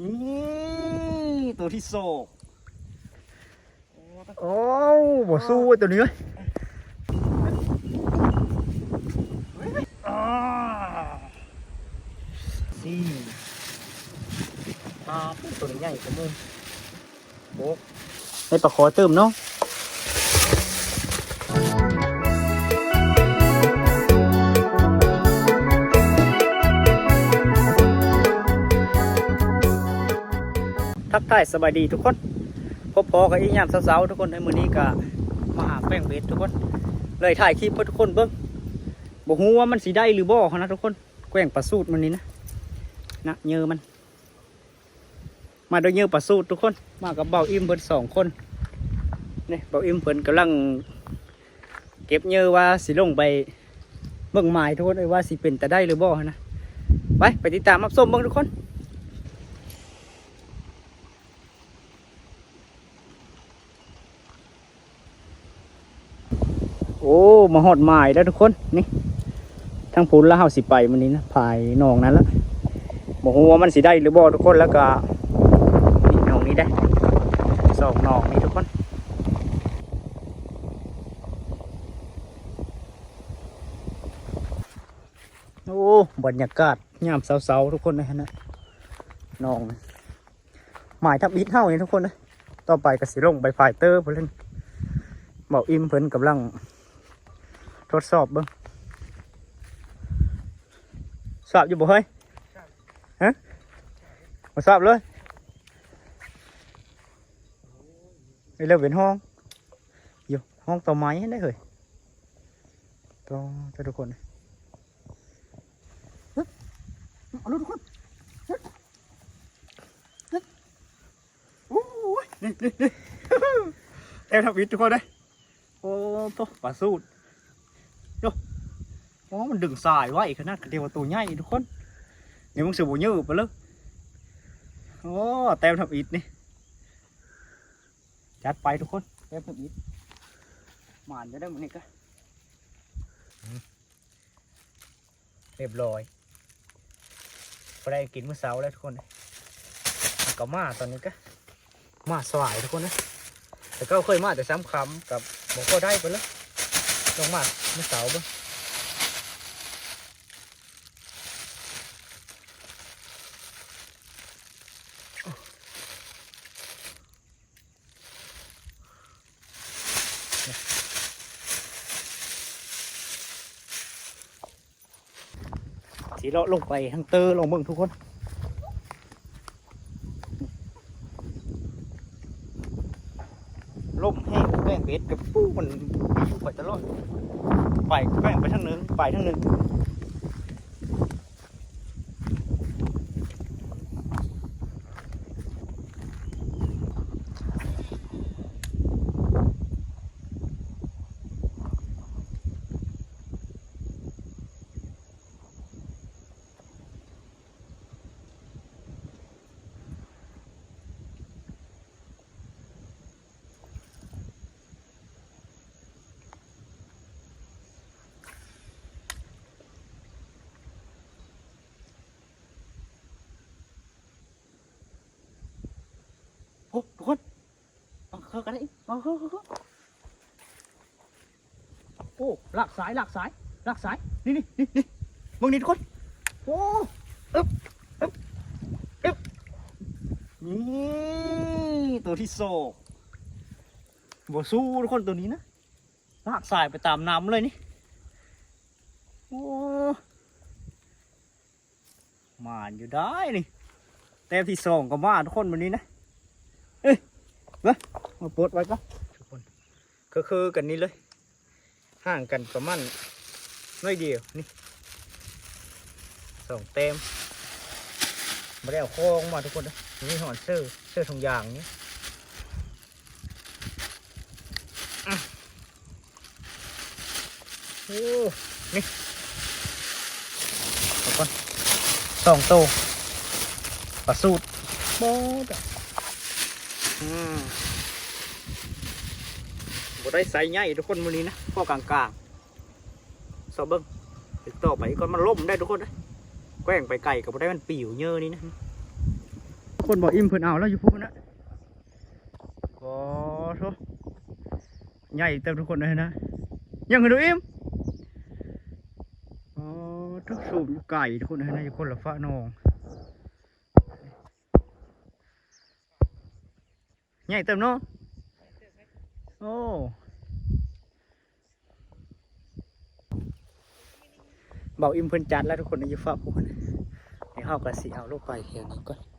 นี่ตัวที่โซกโอ้บ่สู้ตัวนี้เว้ยอ่าสี่ปลาตัวนี้ใหญ่กว่ามึงโบ๊กให้ปลาคอเติมเนาะ ทักทายสบายดีทุกคนพบพอกับอียามสาวๆทุกคนในมื้อนี้ก็มาหาแป้งเบ็ดทุกคน เลยถ่ายคลิปให้ทุกคนเบิ่งบ่ฮู้ว่ามันสิได้หรือบ่นะทุกคนแกล้งปลาสูตรมันนี้นะนะเยอมัน มาโดยเยอปลาสูตรทุกคน มากับเบาอิ่มเพิ่นสองคนนี่เบาอิ่มเพิ่นกำลัง เก็บเยอว่าสิลงไปเบิ่งหมายทุกคนเอ้ยว่าสิเป็นแต่ได้หรือบ่นะไปไปติดตามรับชมเบิ่งทุกคน อ้ มาหอดหมายแล้วทุกคนนี่ทั้งพูนแล้วเฮาสิไปมันนี้นะภายหนองนั้นละบอกว่ามันสิได้หรือบ่ทุกคนแล้วก็นี่หนองนี้ได้สองหนองนี้ทุกคนโอ้บรรยากาศยามเสาๆทุกคนนะฮะนะหนองหมายทับอิฐเฮานี่ทุกคนนะต่อไปก็สิลงไปฝ่ายเตอร์เพิ่นบอกอิมเพิ่นกำลัง ทดสอบเบิ้งสอบอยู่บ่เฮ้ยฮะมาสอบเลยไปเริ่มเป็นห้องอยู่ห้องต่อไม้ได้เลยต่อต่อทุกคนเฮ้ยเอาลูกทุกคนเฮ้ยเฮ้ยโอ้ยนี่นี่นี่เอ็มทำวิทย์ทุกคนเลยโอ้ตัวปลาสูตร อ๋อมันดึงสายไว้ขนาดเดียวตัวใหญ่ทุกคนนี่มึงสืบบุญยืบไปเลยโอ้แต้มทำอิดนี่จัดไปทุกคนแต้มทำอิดหมานจะได้หมันนี่ก็เรียบร้อยไปได้กินมื้อเช้าแล้วทุกคนก็มาตอนนี้ก็มาสวายทุกคนนะแต่ก็เคยมาแต่ซ้ำคำกับบอกก็ได้ไปแล้ว ต้องมามื้อเช้าเบ้างสีเลาะลงไปทางเตอร์ลงเบิ่งทุกคนล่มแห้งแป้งเป็ดกับปูมันอยู่ไปตลอด ไปแป้งไปทั้งหนึงไปทั้งหนึง ทุกคนเอาเข้ากันได้อีกเอาเข้าเข้าเข้าโอ้หลักสายหลักสายหลักสายนี่นี่นี่นี่มึงนี่ทุกคนโอ้อึ๊บอึ๊บอึ๊บนี่ตัวที่โซกบ่สู้ทุกคนตัวนี้นะลากสายไปตามน้ำเลยนี่โอ้มานอยู่ได้นี่เต็มที่สองก็มาทุกคนวันนี้นะ มาปลดไว้ก็ทุกคนคือคือกันนี้เลย ห่างกันประมาณน้อยเดียวนี่สองเต็มม่ได้เอาโค้งมาทุกคนนะนี่หอนเสื้อเสื้อทองยางนี้อะโอ้นี่ทุกคนสองโตวปลาสูตรโบ๊ดอะ บได้ใส่ใหญ่ทุกคนมือนี้นะพ่อกลางๆสอบเบิ้งติดต่อไปก่อนมันล่มได้ทุกคนนะแกว้งไปไก่กับบ่ได้มันปิวเยอะนี่นะ คนบอกอิ่มเพิ่นเอาแล้วอยู่พูดนะโอ้โหใหญ่เต็มทุกคนเลยนะยังไงดูอิ่มโอ้ทุกสูบอยู่ไก่ทุกคนเลยนะอยู่คนละฟ้านอง ใหญ่เต็มเนาะโอ้เบาอิ่มเพิ่นจัดแล้วทุกคนนะอยู่ฟ้าพูนะเดี๋ยวเอากระสีเอาลูกไปเดี๋ยนี้ก่อน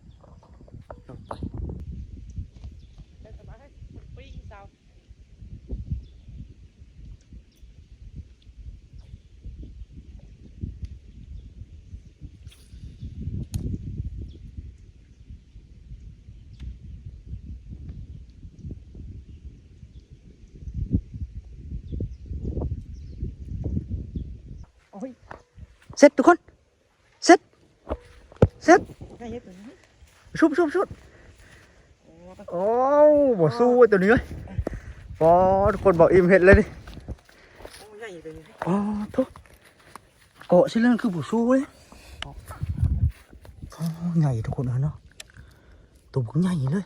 เสร็จทุกคน เสร็จ เสร็จง่ายเยอะตัวนี้ชุบชุบชุบโอ้บ่สู้ไอ้ตัวนี้เลยพอทุกคนบอกอิ่มเห็ดเลยดิโอ้ง่ายตัวนี้อ๋อทุกเกาะสิเรื่องคือบ่สู้เลยโอ้ใหญ่ทุกคนเลยเนาะตัวมันใหญ่เลย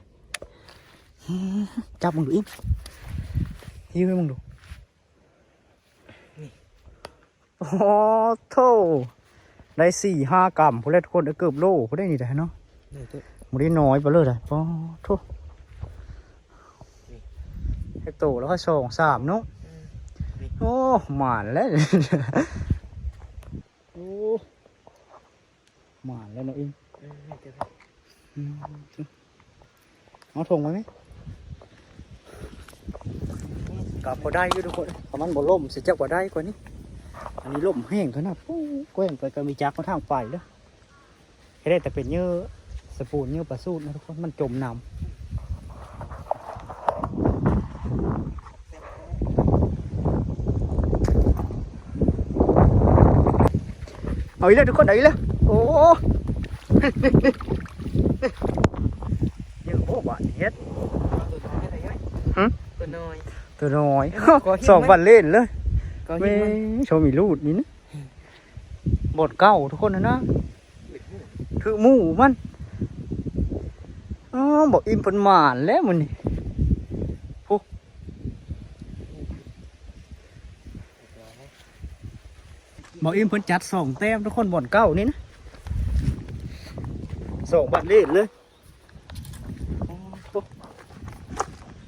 อืมจับมึงดูอิ่มยิ้มให้มึงดู โอ้โธ่ได้สี่ห้ากรัมพวกเล่ทุกคนได้เกือบโลพวกได้นี่ได้เนาะนี่ตัวมันได้น้อยไปเลยเลยปอโทุให้โตแล้วก็สองสามเนาะโอ้หมานแล้วโอ้หมานแล้วเนาะอิงนี่ตัวอืมเอาถงไว้ไหมกลับพอได้อยู่ทุกคนเพราะมันบ่ล่มสิจักว่าได้กว่านี้ อันนี้ล่มแห้งขนาดปู้แกว้งไปก็มีจักมาทางไฟเด้อให้ได้แต่เป็นเนื้อสปูนเนื้อปลาสูตรนะทุกคนมันจมน้ำเอาอีกแล้วทุกคนเอาอีกแล้วโอ้ยังโอ้บาดเฮ็ดตัวน้อยอะไรไหมหึตัวน้อยตัวน้อยก่อหินไหมสองวันเล่นเลย ก็เว้เห็นมันยโชว์มีรูดนี่นะบทเก้าทุกคนนะนะถือหมูมันอ๋อบอกอิมเพิ่นหมานแล้วมันนี่พวกบอกอิมเพิ่นจัดสองแต้มทุกคนบ่อนเก้านี่นะสองบัตรเล่นเลยอ๋อพวก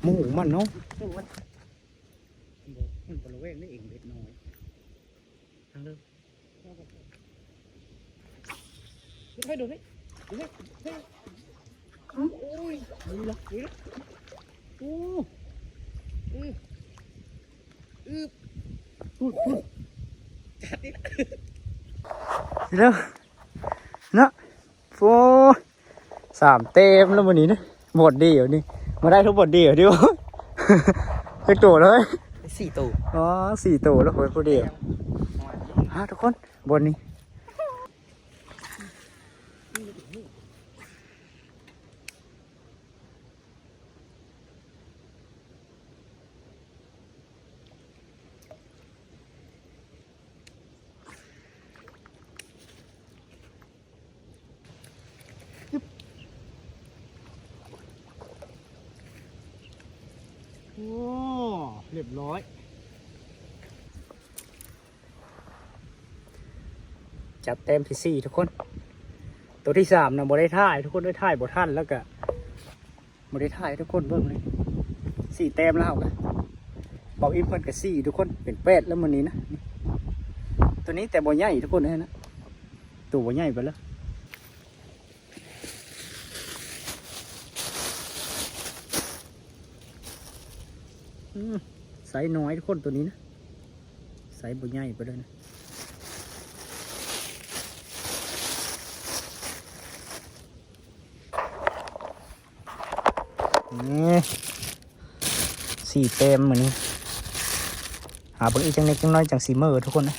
หมูมันเนาะนี่มันมันบริเวณนี่เองเล็กน้อย ทางเดิมให้ดูนี่ดูนี่โอ้ยนี่ละนี่ละโอ้อืออือพูดพูดจัดนี่นี่แล้วนะโอ้สามเต็มแล้ววันนี้นะหมดเดียวนี่มาได้ทุกบทเดียวดิวไปตัวเลยสี่ตัวอ๋อสี่ตัวแล้วคนผู้เดียว ฮะทุกคนบนนี้ จับเต็มที่สี่ทุกคน ตัวที่สามนะบ่ได้ท่ายทุกคนได้ท่ายบ่ท่านแล้วก็บ่ได้ท่ายทุกคนเบิ่งเลยสี่เต็มแล้วกันบอกอิมเพิ่นกับสี่ทุกคนเป็นแปดแล้วมันนี้นะตัวนี้แต่บ่ใหญ่ทุกคนเลยนะตัวบ่ใหญ่ไปแล้วอืมไซส์น้อยทุกคนตัวนี้นะไซส์บ่ใหญ่ไปเลยนะ สี่เต็มเหมือนนี้ หาเบางอีกจังเล็กจังน้อยจังสีเมอร์ทุกคนนะ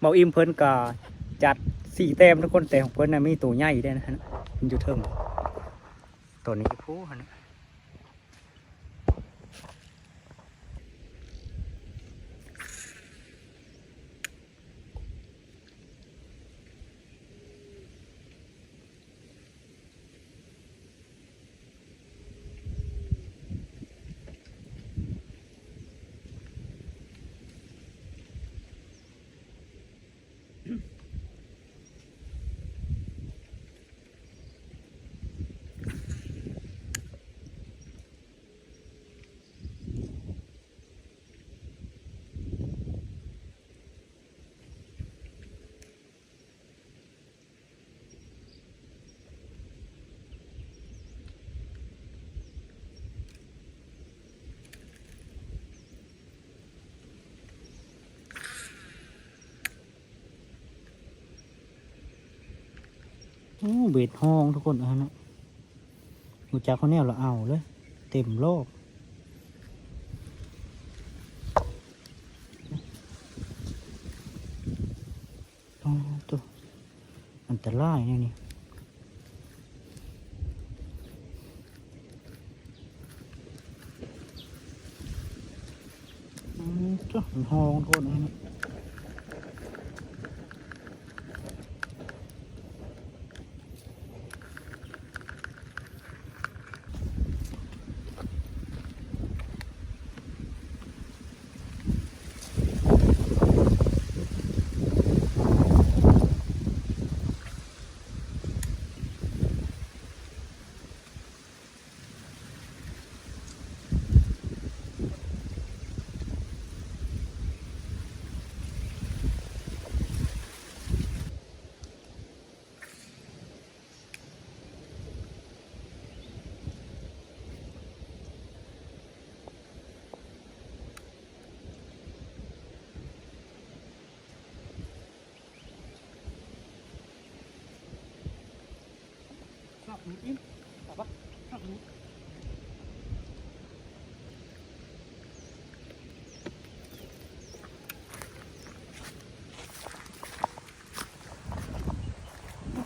เบาอิมเพิ่นก็จัดสี่เต็มทุกคนแต่ของเพิ่นนะมีตัวใหญ่ได้วยนะฮะมันอยู่เทิงตัวนี้ผู้ฮะ เบ็ดห้องทุกคนอันนั้นหูจักเขาแนวเราเอาเลย เต็มโลกอ๋อตัวอันตรายเนี่ยนี่อืมตัวห้องทุกคนอันนั้น นูอิ่มชอบปะชอบหนู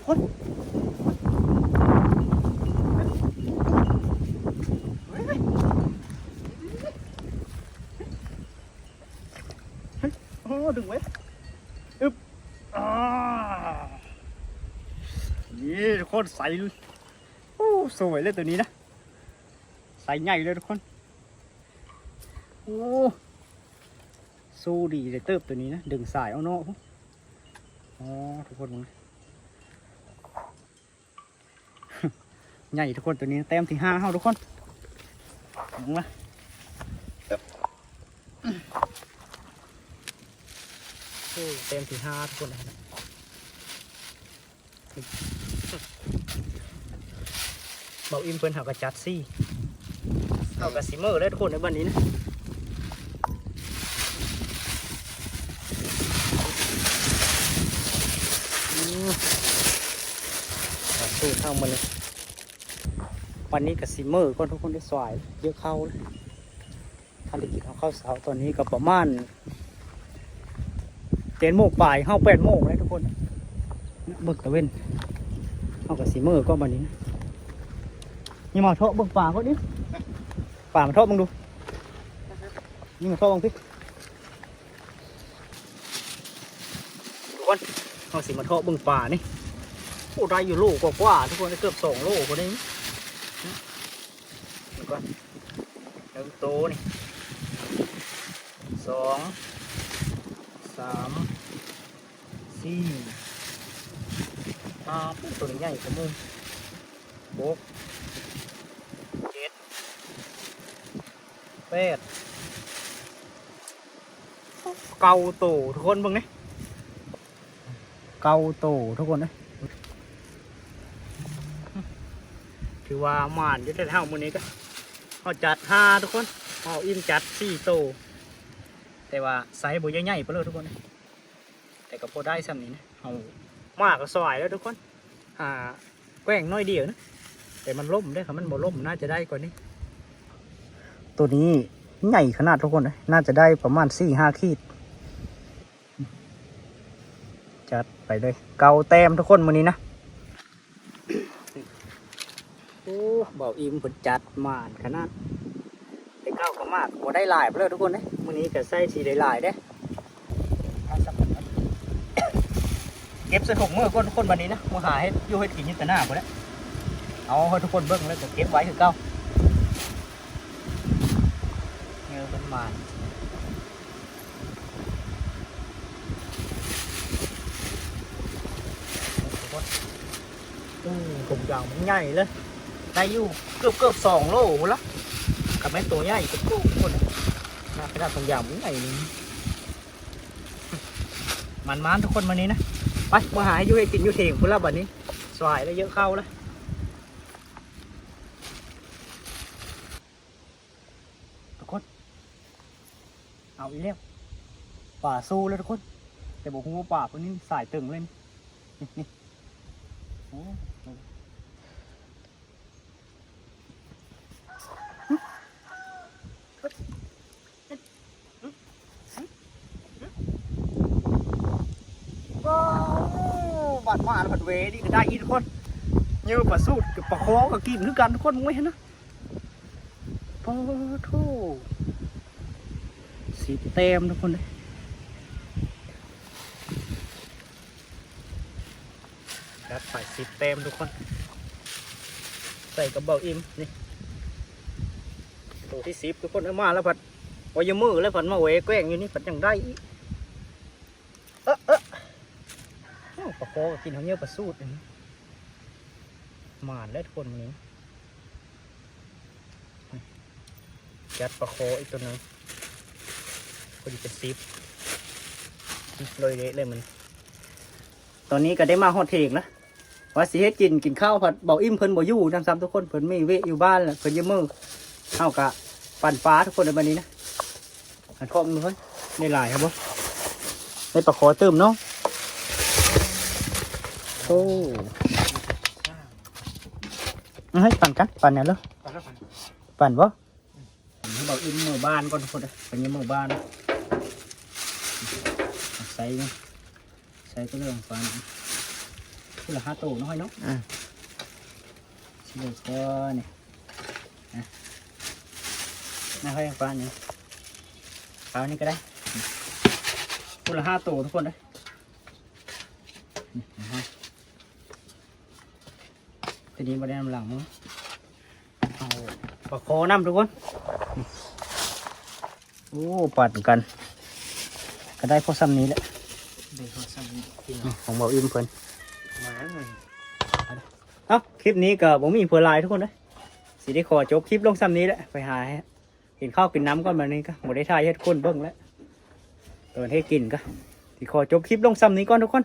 คนเฮ้ยเฮ้ยเฮ้ยโอ้ดึงไว้อึบอ่านี่ทุกคนใส่เลยโอ้ สวยเลยตัวนี้นะใส่ใหญ่เลยทุกคนโอ้สู้ดีเลยเติบตัวนี้นะดึงสายเอาเนาะอ๋อทุกคนมึงใหญ่ทุกคนตัวนี้แต้มที่ห้าเฮาทุกคนมึงมาโอ้เต็มที่ห้าทุกคนเลยนะ บาอิมเพิ่นหากระจัดซี่เอากระซิเมอร์เลยทุกคนในบ้านนี้นะอืมเอาสู้เข้ามาเลยวันนี้กระซิเมอร์ก็ทุกคนได้สวายเยอะเข้าเลยทานได้กินเอาข้าวเสาตอนนี้ก็ประมาณเจ็ดโมงปลายเข้าแปดโมงเลยทุกคนเบิกตะเว้นเอากระซิเมอร์ก็วันนี้นะ นี่มาเทาะเบิ่งป่าก็ดิป่ามาเทาะเบิ่งดูนี่มาเทาะเบิ่งพี่ทุกคนเอาสิมาเทาะเบิ่งป่านี่โอ้ได้อยู่โลกกว่าทุกคนเกือบสองโลกว่านี้ดี๋ยวก่อนเดี๋ยวโตนี่สองสามสี่ห้าตัวใหญ่กว่ามึงหก เจ็ด แปดเกาโตทุกคนเบิ่งนี่เกาโตทุกคนนะถือว่าหมานอยุทธเท่ามือนี้ก็เขาจัดห้าทุกคนเขาอิ่มจัดสี่โตแต่ว่าไซส์บุใหญ่ๆไปเลยทุกคนนะแต่ก็พอได้ซ้ำนี้นะเอามากก็สวายแล้วทุกคนอ่าแกว้งน้อยเดียวนะแต่มันล่มได้ครับมันบ่ล่มน่าจะได้กว่านี้ ตัวนี้ใหญ่ขนาดทุกคนเลยน่าจะได้ประมาณสี่ห้าขีด จัดไปเลย เกาแต้มทุกคนมือนี้นะ โอ้เบาอิ่มผลจัดมานขนาดได้เก้าก็มากบ่ได้หลายไปเลยทุกคนเลยมือนี้ก็ใส่สีได้หลายเด้เอาสักคนเก็บใส่ถุงมือก่อนทุกคนวันนี้นะมาหาให้ยู่ให้กินยินแต่หน้าหมดแล้วเอาให้ทุกคนเบิ่งแล้วก็เก็บไว้คือเก่าเงี้ยเป็นมานอืมผมยาวมันใหญ่เลยได้อยู่เกือบเกือบสองโลละกับแม่ตัวใหญ่กับทุกคนน่าขนาดผมยาวมันใหญ่นี่มันมันทุกคนวันนี้นะ ไปมาหาให้อยู่ให้กินอยู่เทงพุ่นละบัดนี้ สวายแล้วเยอะเข้าแล้ว ทุกคน เอีกแล้วป่าสู้แล้วทุกคน แต่บอกว่าป่าพวนี้สายตึงเลยนี่นี่อ้ว้าวบัดมาบัดเวนี่ก็ได้อีทุกคนเยอะปลาสูดกับปลาคอกับกินคือกันทุกคนมึงไม่เห็นนะปลาีเต็มทุกคนเลยครับใส่สีเต็มทุกคน ใส่กระเป๋าอิ่มนี่ตัวที่สิบทุกคนเอามาแล้วผัดวายมือแล้วผัดมาเวแกล้งอยู่นี่ผัดยังได้อีกเออเออปลาโคกินทั้งเยอะปลาสูดอันนี้หมานและทุกคนวันนี้ยัดปลาโคอีกตัวหนึง พอดีเป็นซิปโรยเละเลยมัน ตอนนี้ก็ได้มาฮอดเทงแล้วว่าสิเฮ็ดกินกินข้าวผัดเบาอิ่มเพิ่นบ่อยู่นำซ้ำทุกคนเพิ่นมีเวะอยู่บ้านแหละเพิ่นอยืมมือเฮากะปั่นฟ้าทุกคนในวันนี้นะหันข้อมือเพิ่นได้หลายครับบ่ได้ปลาโคเติมเนาะโอ้เอาให้ปั่นกันปั่นเนี่ยเหรอปลาแล้วกันปั่นวะให้บอกอินหมู่บ้านก่อนทุกคนเลยเป็นยังหมู่บ้าน ใส่นี่ใส่ก็เรื่องฟันคือละห้าตัวน้อยเนาะอ่าชิลก็เนี่ยนะน่าค่อยฟันเนี่ยเอานี่ก็ได้คือละห้าตัวทุกคนเลยนี่นะฮะทีนี้มาได้นำหลังมั้งเอาปลาโคน้ำทุกคน โอ้ปัดกัน ก็ได้พอซ้ำนี้แหละเด็กเขาสั่งกินนี่ของเบาอิ่มเพิ่นหมาหน่อยเอ้าคลิปนี้ก็บ่มีเพื่อหลายทุกคนเลยสิได้ขอจบคลิปลงซ้ำนี้แหละไปหาให้กินข้าวกินน้ำก่อนแบบนี้ก็บ่ได้ถ่ายให้ทุกคนเบิ่งแล้วตอนให้กินก็สิขอจบคลิปลงซ้ำนี้ก่อนทุกคน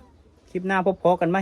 คลิปหน้าพบพอกันไหม